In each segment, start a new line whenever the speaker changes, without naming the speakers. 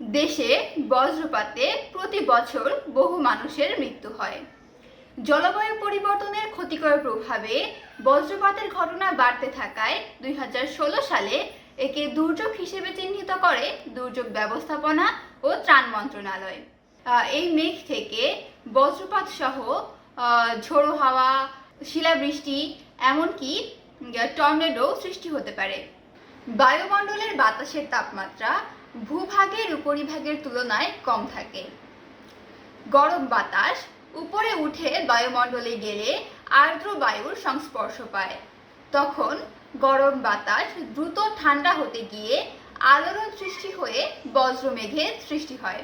দেশে বজ্রপাতে প্রতি বছর বহু মানুষের মৃত্যু হয়। জলবায়ু পরিবর্তনের ক্ষতিকর প্রভাবে বজ্রপাতের ঘটনা বাড়তে থাকায় দুই হাজার ষোলো সালে একে দুর্যোগ হিসেবে চিহ্নিত করে দুর্যোগ ব্যবস্থাপনা ও ত্রাণ মন্ত্রণালয়। এই মেঘ থেকে বজ্রপাত সহ ঝোড়ো হাওয়া, শিলাবৃষ্টি, এমনকি টর্নেডো সৃষ্টি হতে পারে। বায়ুমণ্ডলের বাতাসের তাপমাত্রা ভূভাগের উপরিভাগের তুলনায় কম থাকে। গরম বাতাস, উপরে উঠে বায়ুমণ্ডলে গেলে আর্দ্র বায়ুর সংস্পর্শ পায়। তখন গরম বাতাস দ্রুত ঠান্ডা হতে গিয়ে আলোড়ন সৃষ্টি হয়ে বজ্রমেঘের সৃষ্টি হয়।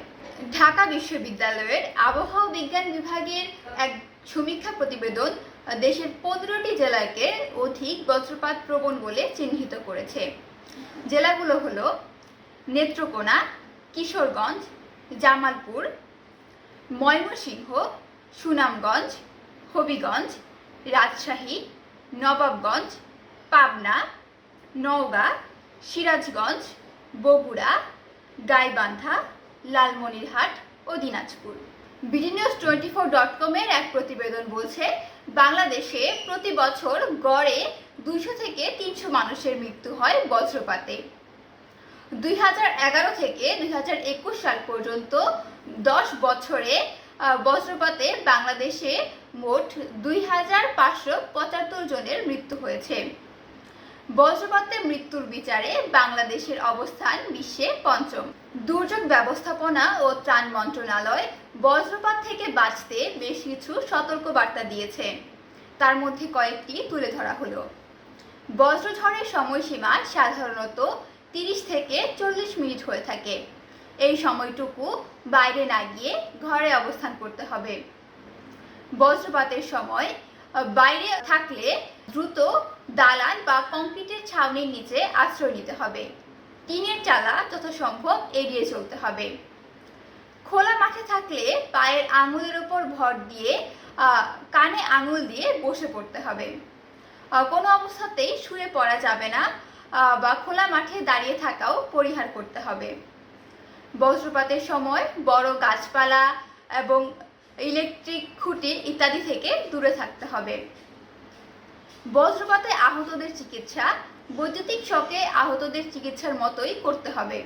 ঢাকা বিশ্ববিদ্যালয়ের আবহাওয়া বিজ্ঞান বিভাগের এক সমীক্ষা প্রতিবেদন দেশের পনেরোটি জেলাকে অধিক বজ্রপাত প্রবণ বলে চিহ্নিত করেছে। জেলাগুলো হলো নেত্রকোনা, কিশোরগঞ্জ, জামালপুর, ময়মনসিংহ, সুনামগঞ্জ, হবিগঞ্জ, রাজশাহী, নবাবগঞ্জ, পাবনা, নওগাঁ, সিরাজগঞ্জ, বগুড়া, গাইবান্ধা, লালমনিরহাট ও Dinajpur. BD news twenty four dot কমের এক প্রতিবেদন বলছে, বাংলাদেশে প্রতি বছর গড়ে দুশো থেকে তিনশো মানুষের মৃত্যু হয় বজ্রপাতে। দুই হাজার এগারো থেকে দুই হাজার একুশ সাল পর্যন্ত দশ বছরে বজ্রপাতে বাংলাদেশে মোট দুই হাজার পাঁচশো পঁচাত্তর জনের মৃত্যু হয়েছে। বজ্রপাতে মৃত্যুর বিচারে বাংলাদেশের অবস্থান বিশ্বে পঞ্চম। দুর্যোগ ব্যবস্থাপনা ও ত্রাণ মন্ত্রণালয় বজ্রপাত থেকে বাঁচতে বেশ কিছু সতর্কবার্তা দিয়েছে। তার মধ্যে কয়েকটি তুলে ধরা হলো। বজ্রঝড়ের সময়সীমা সাধারণত তিরিশ থেকে চল্লিশ মিনিট হয়ে থাকে। এই সময়টুকু বাইরে না গিয়ে ঘরে অবস্থান করতে হবে। বজ্রপাতের সময় বাইরে থাকলে দ্রুত দালান বা কংক্রিটের ছাউনির নিচে আশ্রয় নিতে হবে। টিনের চালা যথাসম্ভব এড়িয়ে চলতে হবে। খোলা মাঠে থাকলে পায়ের আঙুলের উপর ভর দিয়ে কানে আঙুল দিয়ে বসে পড়তে হবে। কোনো অবস্থাতেই শুয়ে পড়া যাবে না। বা খোলা মাঠে দাঁড়িয়ে থাকাও পরিহার করতে হবে। বজ্রপাতের সময় বড় গাছপালা এবং ইলেকট্রিক খুঁটি ইত্যাদি থেকে দূরে থাকতে হবে। বজ্রপাতে আহতদের চিকিৎসা বৈদ্যুতিক শকে আহতদের চিকিৎসার মতোই করতে হবে।